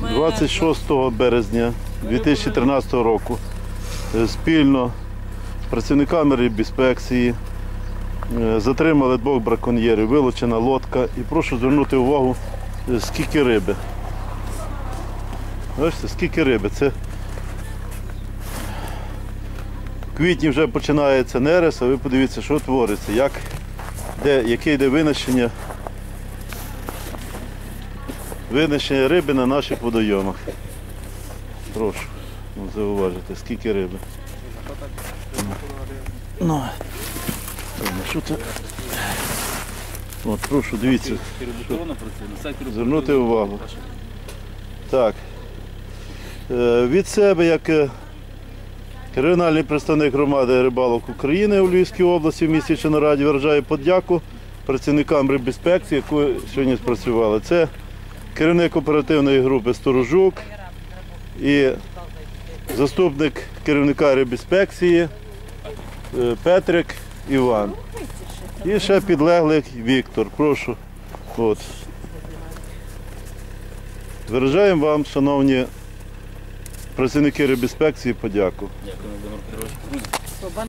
26 березня 2013 року е, спільно з працівниками рибінспекції е, затримали двох браконьєрів, вилучена лодка. І прошу звернути увагу, е, скільки риби. Бачите, скільки риби. Це в квітні вже починається нерест, а ви подивіться, що твориться, як, де, яке йде винищення винищення риби на наших водойомах. Прошу ну, зауважити, скільки риби. Ну, ну, що це? От, прошу, дивіться, сайті звернути увагу. Так. Е, Від себе, як е, регіональний представник громади рибалок України у Львівській області в місті Чонораді виражаю подяку працівникам рибінспекції, які сьогодні спрацювали. Це керівник оперативної групи Сторожук і заступник керівника рибінспекції е, Петрик Іван. І ще підлеглий Віктор. Прошу. От. Виражаємо вам, шановні працівники рибінспекції, подяку. Дякую, Володимир Петрович.